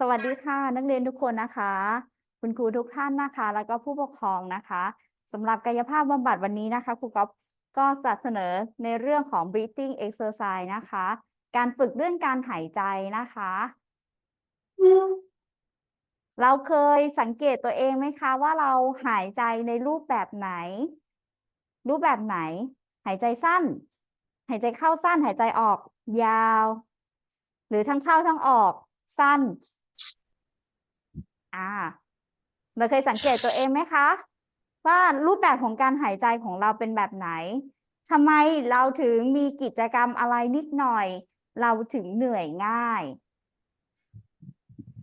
สวัสดีค่ะ นักเรียนทุกคนนะคะ คุณครูทุกท่านนะคะ แล้วก็ผู้ปกครองนะคะสำหรับกายภาพบำบัดวันนี้นะคะครูก๊อฟก็จะเสนอในเรื่องของ breathing exercise นะคะ การฝึกเรื่องการหายใจนะคะ เราเคยสังเกตตัวเองไหมคะว่าเราหายใจในรูปแบบไหน รูปแบบไหน หายใจสั้น หายใจเข้าสั้น หายใจออกยาว หรือทั้งเข้าทั้งออก สั้น อ่า เราเคยสังเกตตัวเองไหมคะ ว่ารูปแบบของการหายใจของเราเป็นแบบไหนทำไมเราถึงมีกิจกรรมอะไรนิดหน่อย เราถึงเหนื่อยง่าย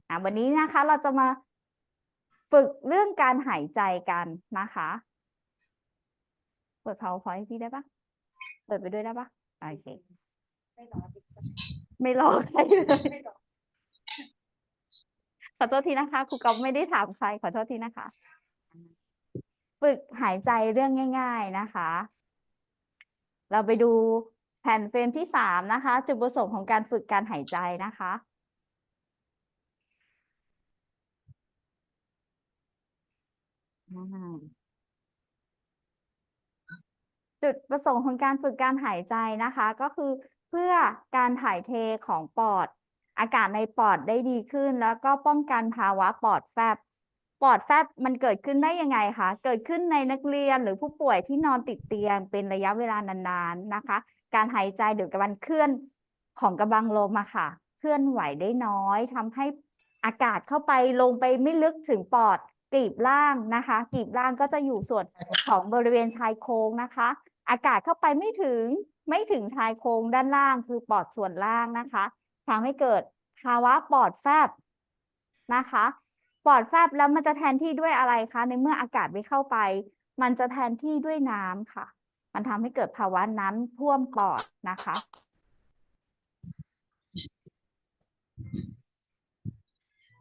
อ่าวันนี้นะคะเราจะมาฝึกเรื่องการหายใจกันนะคะเปิด powerpoint ให้พี่ได้ปะเปิดไปด้วยได้ปะโอเคไม่รอใครเลย อโทษทีนะคะครูก๊อฟไม่ได้ถามใครขอโทษทีนะคะ ฝึกหายใจเรื่องง่าย ๆนะคะ เราไปดูแผ่นเฟรมที่สามนะคะ จุดประสงค์ของการฝึกการหายใจนะคะจุดประสงค์ของการฝึกการหายใจนะคะ ก็คือเพื่อการถ่ายเทของปอด อากาศในปอดได้ดีขึ้น แล้วก็ป้องกันภาวะปอดแฟบ ปอดแฟบมันเกิดขึ้นได้ยังไงคะ เกิดขึ้นในนักเรียนหรือผู้ป่วยที่นอนติดเตียงเป็นระยะเวลานานๆนะคะ การหายใจหรือการเคลื่อนของกระบังลมอะค่ะ เคลื่อนไหวได้น้อยทำให้อากาศเข้าไปลงไปไม่ลึกถึงปอดกลีบล่างนะคะกลีบล่างก็จะอยู่ส่วนของบริเวณชายโครงนะคะ อากาศเข้าไปไม่ถึงไม่ถึงชายโครงด้านล่างคือปอดส่วนล่างนะคะ ทำให้เกิดภาวะปอดแฟบนะคะ ปอดแฟบแล้วมันจะแทนที่ด้วยอะไรคะ ในเมื่ออากาศไม่เข้าไป มันจะแทนที่ด้วยน้ำค่ะ มันทำให้เกิดภาวะน้ำท่วมปอดนะคะ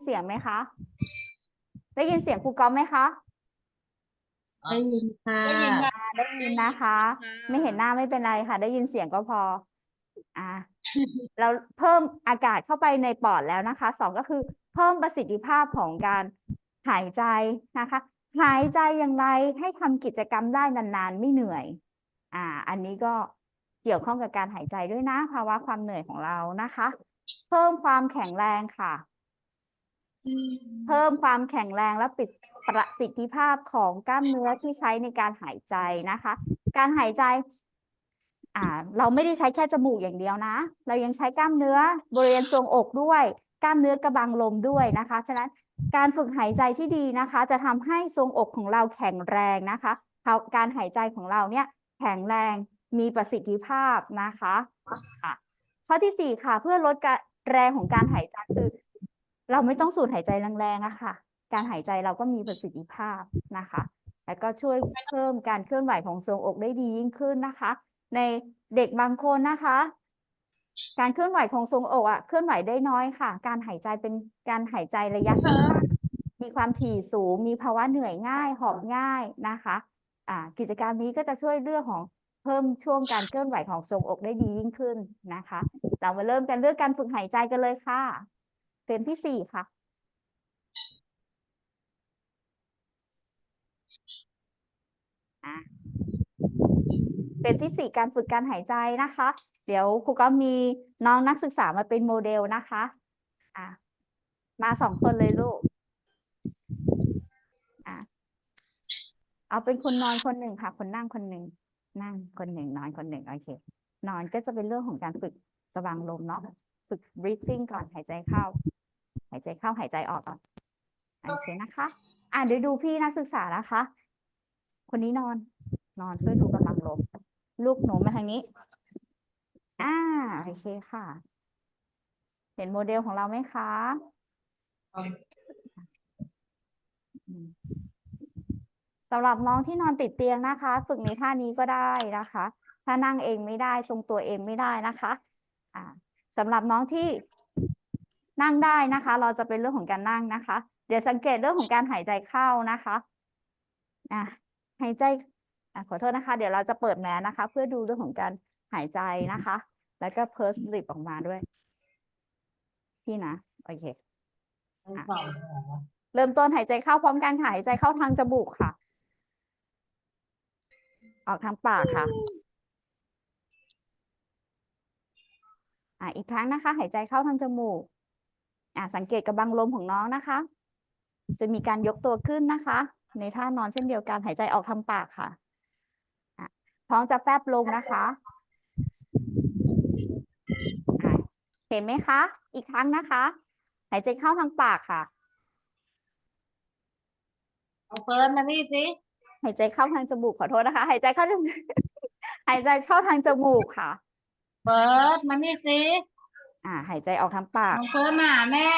เสียงไหมคะ ได้ยินเสียงครูก๊อฟไหมคะ ได้ยินค่ะ ได้ยินค่ะอ่าได้ยินนะคะ ไม่เห็นหน้าไม่เป็นไรค่ะ ได้ยินเสียงก็พอ อ่าเราเพิ่มอากาศเข้าไปในปอดแล้วนะคะสองก็คือเพิ่มประสิทธิภาพของการหายใจนะคะ หายใจอย่างไรให้ทำกิจกรรมได้นานๆ ไม่เหนื่อย อ่า อันนี้ก็เกี่ยวข้องกับการหายใจด้วยนะ ภาวะความเหนื่อยของเรานะคะ เพิ่มความแข็งแรงค่ะ เพิ่มความแข็งแรงและปิดประสิทธิภาพของกล้ามเนื้อที่ใช้ในการหายใจนะคะ การหายใจ อ่าเราไม่ได้ใช้แค่จมูกอย่างเดียวนะ เรายังใช้กล้ามเนื้อบริเวณทรวงอกด้วย กล้ามเนื้อกระบังลมด้วยนะคะ ฉะนั้นการฝึกหายใจที่ดีนะคะ จะทำให้ทรวงอกของเราแข็งแรงนะคะ การหายใจของเราเนี่ยแข็งแรงมีประสิทธิภาพนะคะค่ะข้อที่สี่ค่ะเพื่อลดการแรงของการหายใจคือเราไม่ต้องสูดหายใจแรงๆอะค่ะ การหายใจเราก็มีประสิทธิภาพนะคะ แล้วก็ช่วยเพิ่มการเคลื่อนไหวของทรวงอกได้ดียิ่งขึ้นนะคะ ในเด็กบางคนนะคะ การเคลื่อนไหวของทรงอกอะเคลื่อนไหวได้น้อยค่ะ การหายใจเป็นการหายใจระยะสั้นมีความถี่สูง มีภาวะเหนื่อยง่ายหอบง่ายนะคะอ่ากิจกรรมนี้ก็จะช่วยเรื่องของเพิ่มช่วงการเคลื่อนไหวของทรงอกได้ดียิ่งขึ้นนะคะ เรามาเริ่มกันเรื่องการฝึกหายใจกันเลยค่ะเฟรมที่สี่ค่ะอะ เฟรมที่สี่การฝึกการหายใจนะคะ เดี๋ยวครูก็มีน้องนักศึกษามาเป็นโมเดลนะคะอะมาสองคนเลยลูกอะเอาเป็นคนนอนคนหนึ่งค่ะ คนนั่งคนหนึ่งนั่งคนหนึ่งนอนคนหนึ่งโอเคนอนก็จะเป็นเรื่องของการฝึกกระบังลมเนาะฝึก breathing ก่อนหายใจเข้า หายใจเข้าหายใจออกก่อนโอเคนะคะ อะเดี๋ยวดูพี่นักศึกษานะคะ คนนี้นอน นอนเพื่อดูกำลังลม ลูกหนูมาทางนี้ อ่าโอเคค่ะ เห็นโมเดลของเราไหมคะอืมสำหรับน้องที่นอนติดเตียงนะคะ ฝึกในท่านี้ก็ได้นะคะ ถ้านั่งเองไม่ได้ทรงตัวเองไม่ได้นะคะ อ่าสำหรับน้องที่นั่งได้นะคะ เราจะเป็นเรื่องของการนั่งนะคะ เดี๋ยวสังเกตเรื่องของการหายใจเข้านะคะอะหายใจอะ ขอโทษนะคะ เดี๋ยวเราจะเปิดแมสนะคะ เพื่อดูเรื่องของการหายใจนะคะ แล้วก็เพิร์สลิปออกมาด้วย พี่นะ โอเคอเริ่มต้นหายใจเข้าพร้อมกันค่ะหายใจเข้าทางจมูกค่ะ ออกทางปากค่ะอ่าอีกครั้งนะคะ หายใจเข้าทางจมูก อ่าสังเกตกระบังลมของน้องนะคะ จะมีการยกตัวขึ้นนะคะ ในท่านอนเช่นเดียวกัน หายใจออกทางปากค่ะ ท้องจะแฟบลงนะคะอะเห็นไหมคะ อีกครั้งนะคะ หายใจเข้าทางปากค่ะเอาเฟิร์นมานี่สิหายใจเข้าทางจมูกขอโทษนะคะ หายใจเข้าทางหายใจเข้าทางจมูกค่ะ เฟิร์นมานี่สิอ่า หายใจออกทางปากเอาเฟิร์นมาหาแม่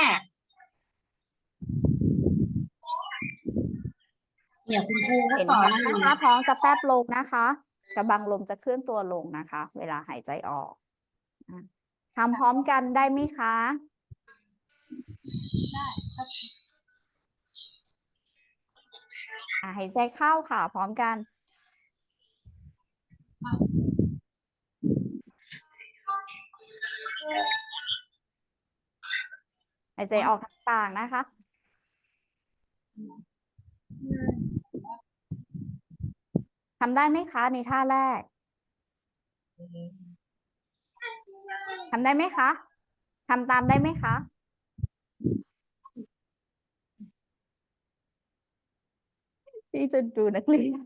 เดี๋ยวคุณครูก็เห็นสอนไหมอยู่นะคะท้องจะแฟบลงนะคะ กระบังลมจะเคลื่อนตัวลงนะคะ เวลาหายใจออกทำพร้อมกันได้ไหมคะอะหายใจเข้าค่ะ พร้อมกัน หายใจออกทางปากนะคะ ทำได้ไหมคะในท่าแรกทำได้ไหมคะทำตามได้ไหมคะ พี่จะดูนักเรียน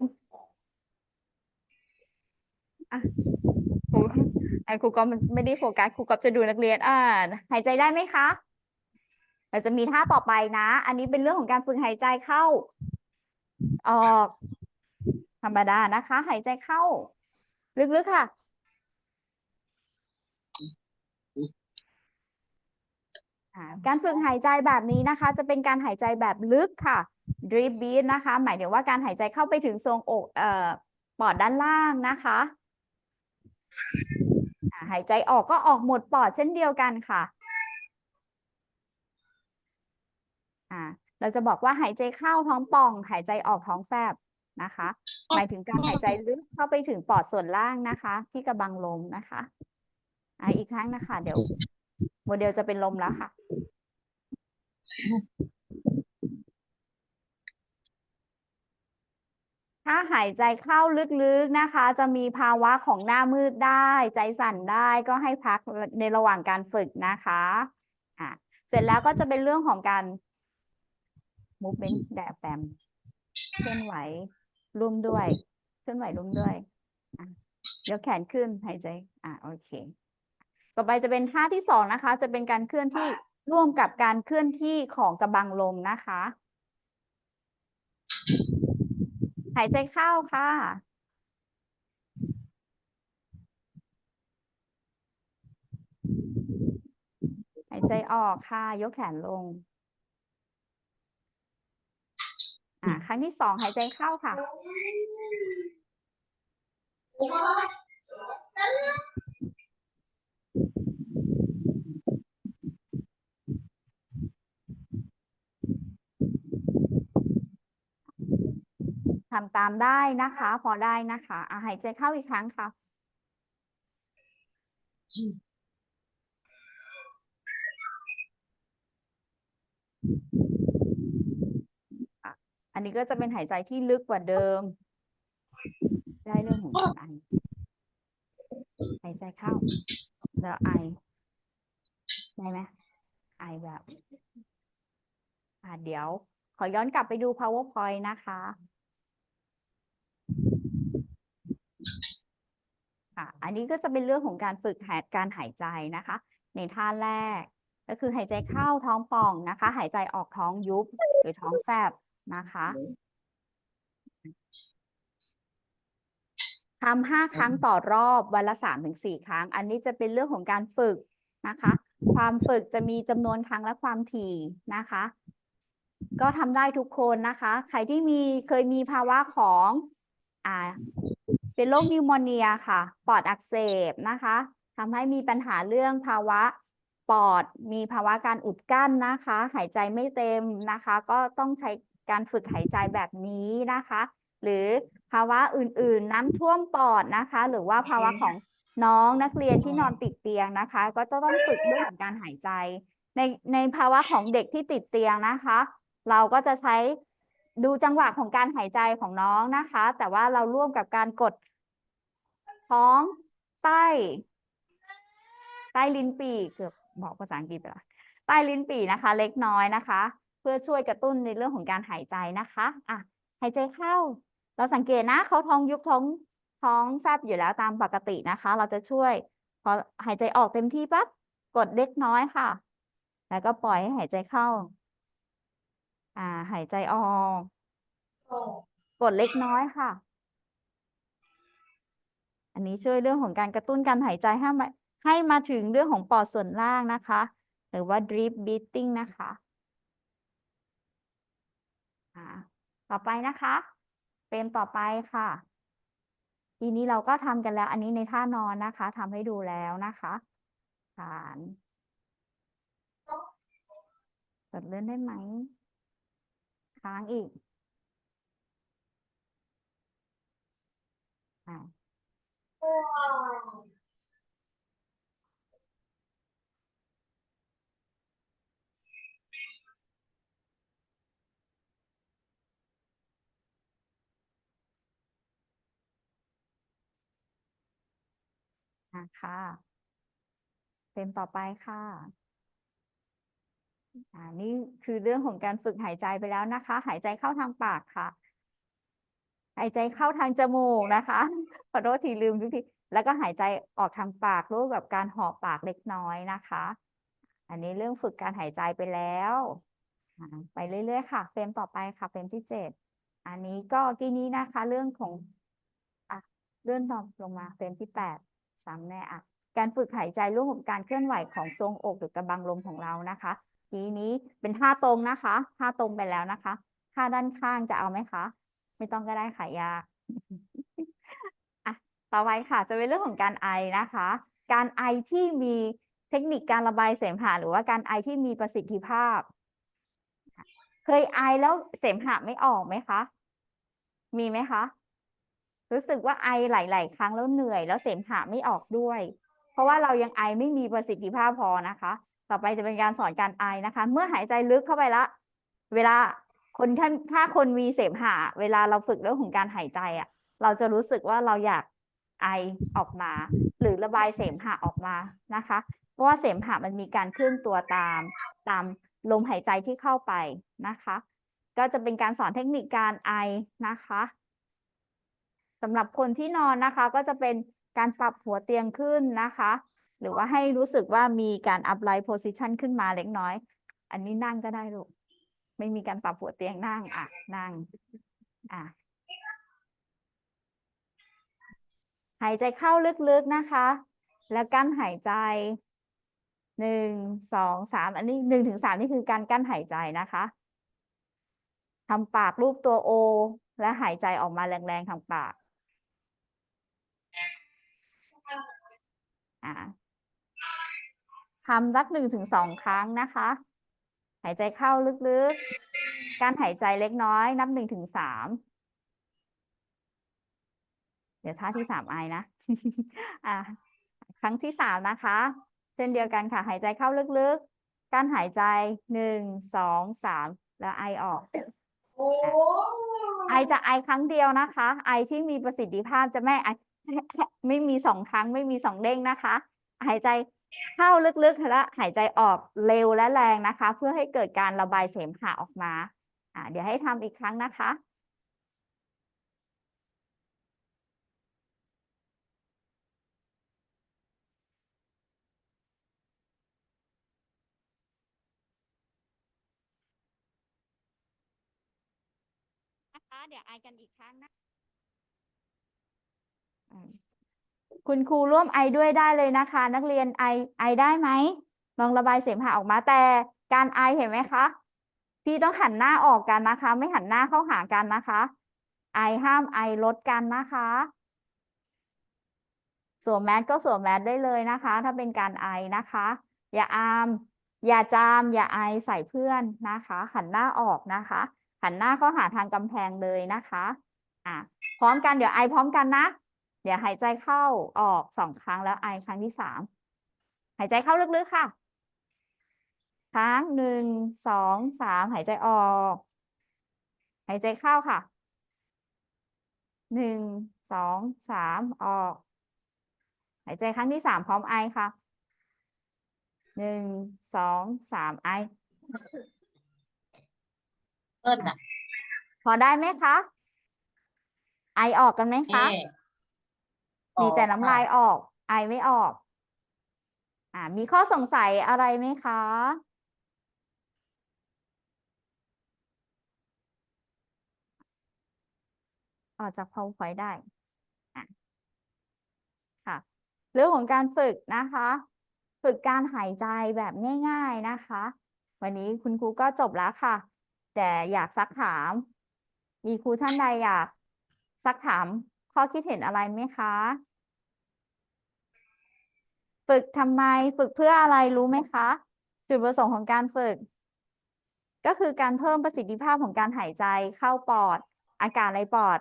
อะครูไอ้ครูก็มันไม่ได้โฟกัสครูก็จะดูนักเรียนอ่าหายใจได้ไหมคะเราจะมีท่าต่อไปนะ อันนี้เป็นเรื่องของการฝึกหายใจเข้า ออก ธรรมดานะคะ หายใจเข้า ลึกๆค่ะ การฝึกหายใจแบบนี้นะคะ จะเป็นการหายใจแบบลึกค่ะ drip breath นะคะ หมายถึงว่าการหายใจเข้าไปถึงทรงอกเอ่อปอดด้านล่างนะคะหายใจออกก็ออกหมดปอดเช่นเดียวกันค่ะเราจะบอกว่าหายใจเข้าท้องป่อง หายใจออกท้องแฟบ นะคะหมายถึงการหายใจลึกเข้าไปถึงปอดส่วนล่างนะคะ ที่กระบังลมนะคะอ่าอีกครั้งนะคะ เดี๋ยว โมเดลจะเป็นลมแล้วค่ะ ถ้าหายใจเข้าลึกๆนะคะ จะมีภาวะของหน้ามืดได้ ใจสั่นได้ก็ให้พักในระหว่างการฝึกนะคะอะเสร็จแล้วก็จะเป็นเรื่องของการ movement diaphragm เคลื่อนไหว ร่วมด้วยเคลื่อนไหวร่วมด้วยอะยกแขนขึ้นหายใจ อะโอเค ต่อไปจะเป็นท่าที่สองนะคะ จะเป็นการเคลื่อนที่ร่วมกับการเคลื่อนที่ของกระบังลมนะคะ หายใจเข้าค่ะ หายใจออกค่ะ ยกแขนลง อ่าครั้งที่สองหายใจเข้าค่ะ ทำตามได้นะคะ พอได้นะคะอะหายใจเข้าอีกครั้งค่ะอ นนี้ก็จะเป็นหายใจที่ลึกกว่าเดิม ได้เรื่องของการไอหายใจเข้า แล้วไอ ได้ไหมไอแบบอะเดี๋ยว ขอย้อนกลับไปดู powerpoint นะคะค่ะอันนี้ก็จะเป็นเรื่องของการฝึกหายการหายใจนะคะ ในท่าแรก ก็คือหายใจเข้าท้องป่องนะคะ หายใจออกท้องยุบหรือท้องแฟบ นะคะทำห้าครั้งต่อรอบวันละสามถึงสี่ครั้ง อันนี้จะเป็นเรื่องของการฝึกนะคะ ความฝึกจะมีจำนวนครั้งและความถี่นะคะ ก็ทำได้ทุกคนนะคะ ใครที่มีเคยมีภาวะของอ่าเป็นโรคนิวโมเนียค่ะ ปอดอักเสบนะคะทำให้มีปัญหาเรื่องภาวะปอด มีภาวะการอุดกั้นนะคะ หายใจไม่เต็มนะคะ ก็ต้องใช้ การฝึกหายใจแบบนี้นะคะ หรือภาวะอื่นๆ น้ำท่วมปอดนะคะ หรือว่าภาวะของน้องนักเรียนที่นอนติดเตียงนะคะ ก็จะต้องฝึกเรื่องของการหายใจ ในในภาวะของเด็กที่ติดเตียงนะคะ เราก็จะใช้ดูจังหวะของการหายใจของน้องนะคะ แต่ว่าเราร่วมกับการกดท้องใต้ ใต้ลิ้นปี่เกือบบอกภาษาอังกฤษไปละใต้ลิ้นปี่นะคะ เล็กน้อยนะคะ เพื่อช่วยกระตุ้นในเรื่องของการหายใจนะคะอะหายใจเข้า เราสังเกตนะเขาท้องยุบท้องท้องแฟบอยู่แล้วตามปกตินะคะ เราจะช่วย พอหายใจออกเต็มที่ปั๊บกดเล็กน้อยค่ะ แล้วก็ปล่อยให้หายใจเข้า อ่า หายใจออกกดเล็กน้อยค่ะ อันนี้ช่วยเรื่องของการกระตุ้นการหายใจให้มาให้มาถึงเรื่องของปอดส่วนล่างนะคะ หรือว่า drip breathing นะคะ ต่อไปนะคะเฟรมต่อไปค่ะ ทีนี้เราก็ทำกันแล้ว อันนี้ในท่านอนนะคะทำให้ดูแล้วนะคะฐานกดเลื่อนได้ไหม ค้างอีกอ่า อะค่ะเฟรมต่อไปค่ะ อ่า นี่คือเรื่องของการฝึกหายใจไปแล้วนะคะ หายใจเข้าทางปากค่ะ หายใจเข้าทางจมูกนะคะขอโทษทีลืมทุกทีแล้วก็หายใจออกทางปากร่วมกับการหอบปากเล็กน้อยนะคะ อันนี้เรื่องฝึกการหายใจไปแล้ว ไปเรื่อยๆค่ะ เฟรมต่อไปค่ะ เฟรมที่เจ็ดอันนี้ก็ที่นี้นะคะ เรื่องของอะเลื่อนลงลงมา เฟรมที่แปด ซ้ำแน่อะการฝึกหายใจร่วมกับการเคลื่อนไหวของทรวงอกหรือกระบังลมของเรานะคะ ทีนี้เป็นท่าตรงนะคะท่าตรงไปแล้วนะคะท่าด้านข้างจะเอาไหมคะ ไม่ต้องก็ได้ค่ะยากอะต่อไปค่ะ จะเป็นเรื่องของการไอนะคะ การไอที่มีเทคนิคการระบายเสมหะหรือว่าการไอที่มีประสิทธิภาพ เคยไอแล้วเสมหะไม่ออกไหมคะ มีไหมคะ รู้สึกว่าไอหลาย ๆ ครั้งแล้วเหนื่อย แล้วเสมหะไม่ออกด้วย เพราะว่าเรายังไอไม่มีประสิทธิภาพพอนะคะ ต่อไปจะเป็นการสอนการไอนะคะ เมื่อหายใจลึกเข้าไปละ เวลาคนท่านถ้าคนมีเสมหะเวลาเราฝึกเรื่องของการหายใจอะ เราจะรู้สึกว่าเราอยากไอออกมา หรือระบายเสมหะออกมานะคะ เพราะว่าเสมหะมันมีการเคลื่อนตัวตามตามลมหายใจที่เข้าไปนะคะ ก็จะเป็นการสอนเทคนิคการไอนะคะ สำหรับคนที่นอนนะคะ ก็จะเป็นการปรับหัวเตียงขึ้นนะคะ หรือว่าให้รู้สึกว่ามีการ upright position ขึ้นมาเล็กน้อย อันนี้นั่งก็ได้ลูก ไม่มีการปรับหัวเตียงนั่งอะ นั่ง อะหายใจเข้าลึกๆนะคะ แล้วกั้นหายใจหนึ่งสองสามอันนี้หนึ่งถึงสามนี่คือการกั้นหายใจนะคะทำปากรูปตัวโอ และหายใจออกมาแรงๆทางปาก อ่าทำสักหนึ่งถึงสองครั้งนะคะ หายใจเข้าลึกๆ การหายใจเล็กน้อย นับหนึ่งถึงสามเดี๋ยวท่าที่สามไอนะ อ่า ครั้งที่สามนะคะ เช่นเดียวกันค่ะ หายใจเข้าลึกๆ การหายใจหนึ่งสองสามแล้วไอออกไอจะไอครั้งเดียวนะคะ ไอที่มีประสิทธิภาพจะไม่ไอ ไม่มีสองครั้งไม่มีสองเด้งนะคะ หายใจเข้าลึกๆและหายใจออกเร็วและแรงนะคะ เพื่อให้เกิดการระบายเสมหะออกมาอ่าเดี๋ยวให้ทำอีกครั้งนะคะนะคะเดี๋ยวไอกันอีกครั้งนะ คุณครูร่วมไอด้วยได้เลยนะคะ นักเรียนไอไอได้ไหมลองระบายเสมหะออกมาแต่การไอเห็นไหมคะ พี่ต้องหันหน้าออกกันนะคะ ไม่หันหน้าเข้าหากันนะคะ ไอห้ามไอลดกันนะคะสวมแมสก็สวมแมสได้เลยนะคะ ถ้าเป็นการไอนะคะ อย่าอาม อย่าจาม อย่าไอใส่เพื่อนนะคะ หันหน้าออกนะคะ หันหน้าเข้าหาทางกำแพงเลยนะคะอะพร้อมกันเดี๋ยวไอพร้อมกันนะ เดี๋ยวหายใจเข้าออกสองครั้งแล้วไอครั้งที่สามหายใจเข้าลึกๆค่ะงหนึ่งสองสามหายใจออก หายใจเข้าค่ะหนึ่งสองสามออก หายใจครั้งที่สามพร้อมไอค่ะหนึ่งสองสามไอเอิ้นน่ะพอได้ไหมคะ ไอออกกันไหมคะเอ๊ะ มีแต่ออกน้ำลายค่ะออก ไอไม่ออก อ่า มีข้อสงสัยอะไรไหมคะ ออกจาก PowerPoint ได้อะค่ะ เรื่องของการฝึกนะคะ ฝึกการหายใจแบบง่าย ๆนะคะ วันนี้คุณครูก็จบแล้วค่ะ แต่อยากซักถาม มีครูท่านใดอยากซักถามข้อคิดเห็นอะไรไหมคะ ฝึกทำไมฝึกเพื่ออะไรรู้ไหมคะ จุดประสงค์ของการฝึก ก็คือการเพิ่มประสิทธิภาพของการหายใจเข้าปอด อากาศในปอด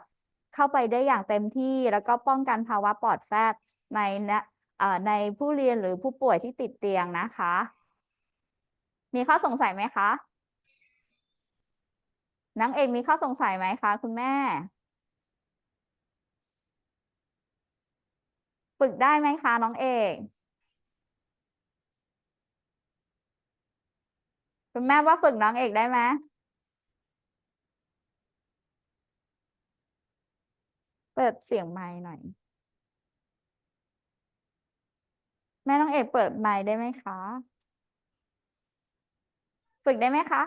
เข้าไปได้อย่างเต็มที่แล้วก็ป้องกันภาวะปอดแฟบในนะเอ่อในผู้เรียนหรือผู้ป่วยที่ติดเตียงนะคะ มีข้อสงสัยไหมคะนางเอกมีข้อสงสัยไหมคะคุณแม่ ฝึกได้ไหมคะน้องเอก คุณแม่ว่าฝึกน้องเอกได้ไหมเปิดเสียงไมค์หน่อย แม่น้องเอกเปิดไมค์ได้ไหมคะ ฝึกได้ไหมคะ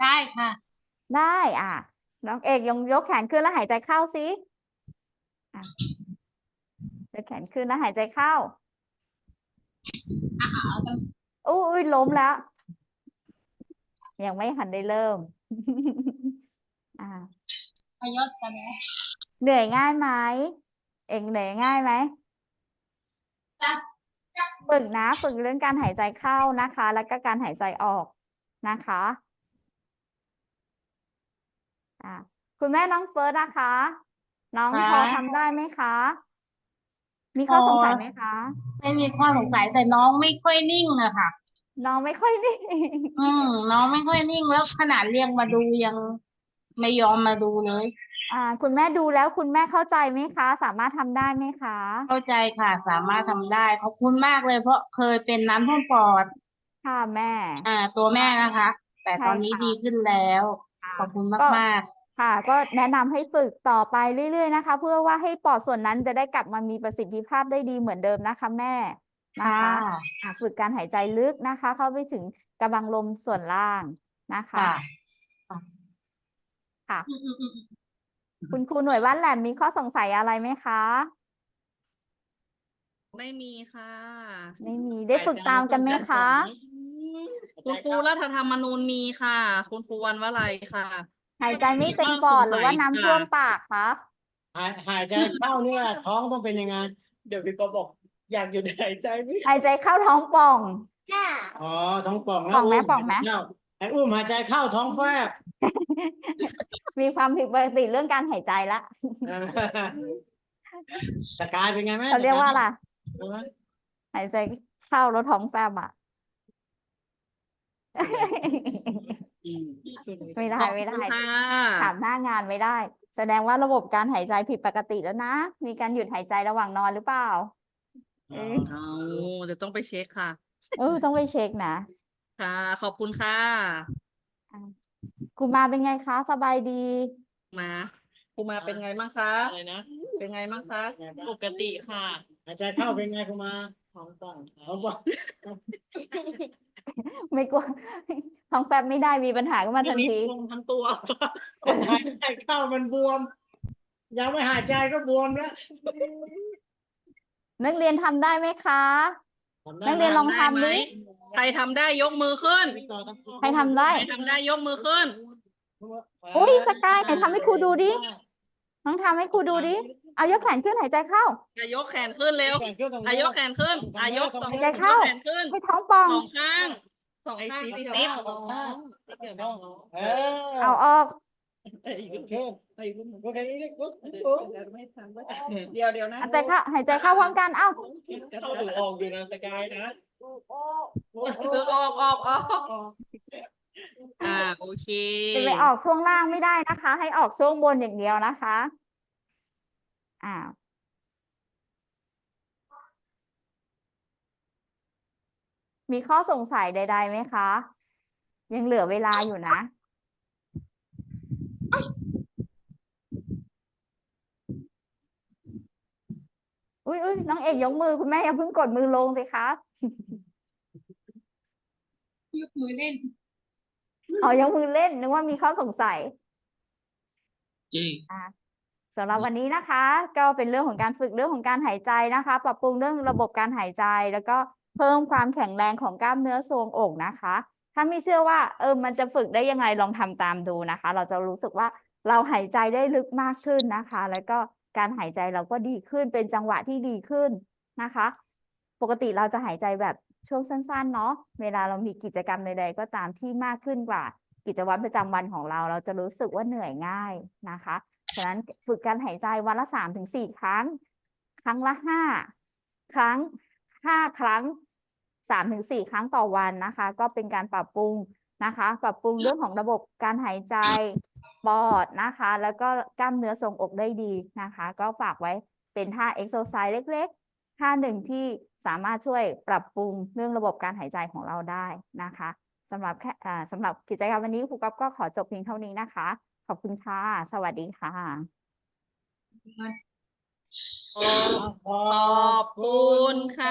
ได้ค่ะ ได้อะ น้องเอกยงยกแขนขึ้นแล้วหายใจเข้าสิอะยกแขนขึ้นแล้วหายใจเข้าอุ้ ยล้มแล้ว ยังไม่หันได้เริ่ม อ่าพยศกันนะเหนื่อยง่ายไหมเอกเหนื่อยง่ายไหมฝึกนะฝึกเรื่องการหายใจเข้านะคะ แล้วก็การหายใจออกนะคะอ่าคุณแม่น้องเฟิร์สนะคะ น้องพอทำได้ไหมคะ มีข้อสงสัยไหมคะ ไม่มีข้อสงสัยแต่น้องไม่ค่อยนิ่งอะค่ะ น้องไม่ค่อยนิ่ง อืมน้องไม่ค่อยนิ่งแล้วขนาดเรียกมาดูยังไม่ยอมมาดูเลย อ่า คุณแม่ดูแล้วคุณแม่เข้าใจไหมคะ สามารถทำได้ไหมคะ เข้าใจค่ะ สามารถทำได้ขอบคุณมากเลยเพราะเคยเป็นน้ำท่วมปอด ค่ะแม่ อ่า ตัวแม่นะคะ แต่ใช่ตอนนี้ค่ะดีขึ้นแล้วค่ะขอบคุณก็มาก ค่ะ ก็แนะนำให้ฝึกต่อไปเรื่อยๆนะคะ เพื่อว่าให้ปอดส่วนนั้นจะได้กลับมามีประสิทธิภาพได้ดีเหมือนเดิมนะคะแม่ๆนะค่ะคะอะฝึกการหายใจลึกนะคะ เข้าไปถึงกระบังลมส่วนล่างนะคะค่ะค่ะอืมอืมอืมคุณครูหน่วยบ้านแหลมมีข้อสงสัยอะไรไหมคะ ไม่มีค่ะ ไม่มีได้ฝึกตามกันไหมคะ คุณครูรัฐธรรมนูญมีค่ะ คุณครูวันวลัยค่ะ หายใจไม่เต็มข้อปอดสงหรือว่าสัยน้ำค่ะท่วมปากคะหายหายใจเข้าเนี่ยท้องต้องเป็นยังไงเดี๋ยวพี่ปอบอก อยากหยุดหายใจไม่หายใจเข้าท้องป่อง อ๋อท้องป่องป่องไหมแล้วป่องไหมเข้าไอ้อุ้มหายใจเข้าท้องแฟบมีความผิดปกติเรื่องการหายใจละสกายเป็นไงแม่เขาเรียกว่าอะไรสกายหายใจเข้าแล้วท้องแฟบอะอืม ไม่ได้ขอบไม่คุณได้ค่ะถามหน้างานไม่ได้ แสดงว่าระบบการหายใจผิดปกติแล้วนะ มีการหยุดหายใจระหว่างนอนหรือเปล่าอ๋อเอาเดี๋ยวต้องไปเช็คค่ะ เออต้องไปเช็คนะ ค่ะ ขอบคุณค่ะครูมาเป็นไงคะ สบายดี มาครูมาเป็นไงบ้างคะอะไรนะ เป็นไงบ้างคะไงบ้างปกติค่ะหายใจเข้าเป็นไงคุณมาท้องป่องค่ะท้องป่อง ไม่กลัวท้องแฟบไม่ได้มีปัญหาก็มาทันทีบวมทั้งตัวหายใจเข้ามันบวม ยังไม่หายใจก็บวมแล้วนักเรียนทำได้ไหมคะทำได้นักเรียนไหมลองได้ไหมทำดิใครทำได้ยกมือขึ้น ใครทำได้ ใครทำได้ยกมือขึ้น อุ๊ยสกายไหนทำให้ครูดูดิ น้องทำให้ครูดูดิ เอายกแขนขึ้นหายใจเข้า อายกแขนขึ้นเร็วแขนขึ้นตรงนี้อายกแขนขึ้น อายกสองหายใจเข้า ยกแขนขึ้นให้ท้องป่อง สองข้างสองข้างติดติดเออเอาออกขึ้นขึ้นโอเคนี่นี่ปุ๊บปุ๊บเดี๋ยวเดี๋ยวนะหายใจเข้า หายใจเข้าพร้อมกัน เอ้า เข้าหรือออกอยู่นะสกายนะเออออกออกออกอ่าโอเคจะไปออกช่วงล่างไม่ได้นะคะ ให้ออกช่วงบนอย่างเดียวนะคะ อ่ามีข้อสงสัยใดๆไหมคะ ยังเหลือเวลาอยู่นะ อุ้ยอุ้ยน้องเอกยกมือคุณแม่อย่าเพิ่งกดมือลงสิคะยกมือเล่นอ๋อยกมือเล่นนึกว่ามีข้อสงสัยจริง สำหรับวันนี้นะคะ ก็เป็นเรื่องของการฝึกเรื่องของการหายใจนะคะ ปรับปรุงเรื่องระบบการหายใจ แล้วก็เพิ่มความแข็งแรงของกล้ามเนื้อทรวงอกนะคะ ถ้าไม่เชื่อว่าเออมันจะฝึกได้ยังไงลองทำตามดูนะคะ เราจะรู้สึกว่าเราหายใจได้ลึกมากขึ้นนะคะ แล้วก็การหายใจเราก็ดีขึ้นเป็นจังหวะที่ดีขึ้นนะคะ ปกติเราจะหายใจแบบช่วงสั้นๆเนาะเวลาเรามีกิจกรรมใดๆก็ตามที่มากขึ้นกว่า กิจวัตรประจำวันของเรา เราจะรู้สึกว่าเหนื่อยง่ายนะคะ ฉะนั้นฝึกการหายใจวันละสามถึงสี่ครั้ง ครั้งละห้าครั้งห้าครั้งสามถึงสี่ครั้งต่อวันนะคะ ก็เป็นการปรับปรุงนะคะ ปรับปรุงเรื่องของระบบการหายใจปอดนะคะ แล้วก็กล้ามเนื้อทรงอกได้ดีนะคะ ก็ฝากไว้เป็นท่าเอ็กโซไซส์เล็กๆท่าหนึ่งที่สามารถช่วยปรับปรุงเรื่องระบบการหายใจของเราได้นะคะสำหรับแค่สำหรับกิจกรรมวันนี้ครูก๊อฟก็ขอจบเพียงเท่านี้นะคะ ขอบคุณค่ะ สวัสดีค่ะ ขอบคุณค่ะ